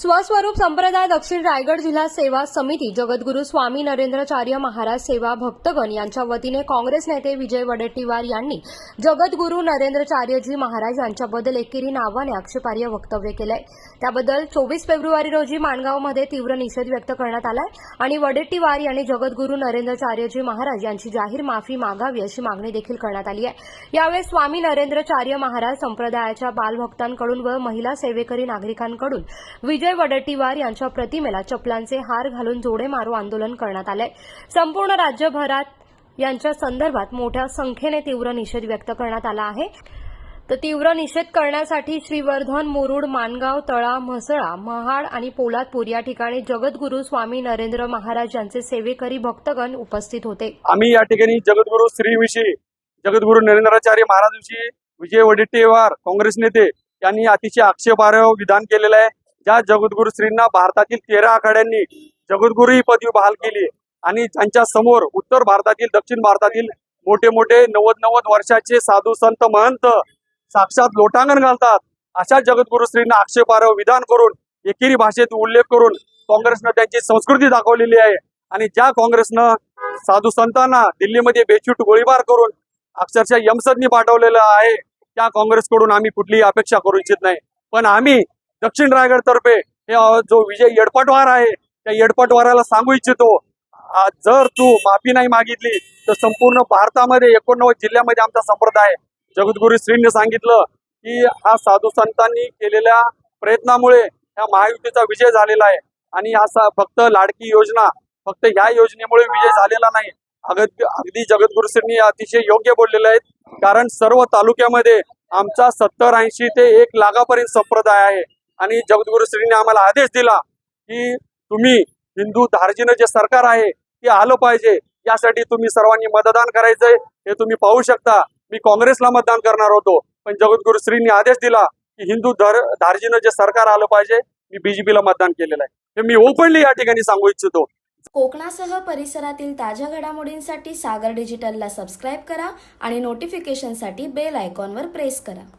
स्वस्वरूप संप्रदाय दक्षिण रायगड जिल्हा सेवा समिती जगद्गुरू स्वामी नरेंद्राचार्य महाराज सेवा भक्तगण यांच्या वतीने काँग्रेस नेते विजय वडेट्टीवार यांनी जगद्गुरू नरेंद्रचार्यजी महाराज यांच्याबद्दल एकेरी नावाने आक्षेपार्ह वक्तव्य केलंय. त्याबद्दल चोवीस फेब्रुवारी रोजी माणगावमध्ये तीव्र निषेध व्यक्त करण्यात आलाय आणि वडेट्टीवार यांनी जगद्गुरू नरेंद्रचार्यजी महाराज यांची जाहीर माफी मागावी अशी मागणी देखील करण्यात आली आहे. यावेळी स्वामी नरेंद्रचार्य महाराज संप्रदायाच्या बालभक्तांकडून व महिला सेवेकरी नागरिकांकडून विजय वडट्टीवार यांच्या प्रतिमेला चपलांचे हार घालून जोडे मारो आंदोलन करण्यात आले संपूर्ण राज्यभरात यांच्या संदर्भात मोठ्या संख्येने तीव्र निषेध व्यक्त करण्यात आला आहे. तर तीव्र निषेध करण्यासाठी श्रीवर्धन मुरुड मानगाव तळा म्हसळा महाड आणि पोलादपूर या ठिकाणी जगद्गुरू स्वामी नरेंद्र महाराज यांचे सेवेकरी भक्तगण उपस्थित होते. आम्ही या ठिकाणी जगद्गुरु श्रीविषयी जगद्गुरु नरेंद्राचार्य महाराजांविषयी विजय वडेट्टीवार काँग्रेस नेते यांनी अतिशय आक्षेपार्ह विधान केलेलं आहे. ज्या जगद्गुरु श्रींना भारतातील तेरा आखाड्यांनी जगद्गुरु ही पदवी बहाल केली आणि त्यांच्यासमोर उत्तर भारतातील दक्षिण भारतातील मोठे मोठे नव्वद नव्वद वर्षाचे साधू संत महंत साक्षात लोटांगण घालतात. अशा जगद्गुरु श्रींना आक्षेपार्ह विधान करून एकेरी भाषेत उल्लेख करून काँग्रेसनं त्यांची संस्कृती दाखवलेली आहे. आणि ज्या काँग्रेसनं साधू संतांना दिल्लीमध्ये बेछूट गोळीबार करून अक्षरशः यमसदनी पाठवलेलं आहे त्या काँग्रेसकडून आम्ही कुठलीही अपेक्षा करू इच्छित नाही. पण आम्ही दक्षिण रायगड तर्फे हे जो विजय येडपटवार आहे त्या येडपटवाराला सांगू इच्छितो. जर तू माफी नाही मागितली तर संपूर्ण भारतामध्ये एकोणनव्वद जिल्ह्यामध्ये आमचा संप्रदाय जगद्गुरु जगद्गुरू श्रींनी सांगितलं की हा साधू संतांनी केलेल्या प्रयत्नामुळे ह्या महायुतीचा विजय झालेला आहे. आणि असा फक्त लाडकी योजना फक्त ह्या योजनेमुळे विजय झालेला नाही. अगदी अगदी जगद्गुरू श्रींनी अतिशय योग्य बोललेले आहेत. कारण सर्व तालुक्यामध्ये आमचा सत्तर ऐंशी ते एक लाखापर्यंत संप्रदाय आहे. आणि जगद्गुरु श्रींनी आम्हाला आदेश दिला की तुम्ही हिंदू धार्जीनं जे सरकार आहे ते आलं पाहिजे. यासाठी तुम्ही सर्वांनी मतदान करायचंय. हे तुम्ही पाहू शकता. मी काँग्रेसला मतदान करणार होतो. पण जगद्गुरु श्रींनी आदेश दिला की हिंदू धर धार्जीनं जे सरकार आलं पाहिजे मी बीजेपीला मतदान केलेलं आहे. हे मी ओपनली या ठिकाणी सांगू इच्छितो. कोकणासह परिसरातील ताज्या घडामोडींसाठी सागर डिजिटलला सबस्क्राईब करा आणि नोटिफिकेशनसाठी बेल आयकॉनवर प्रेस करा.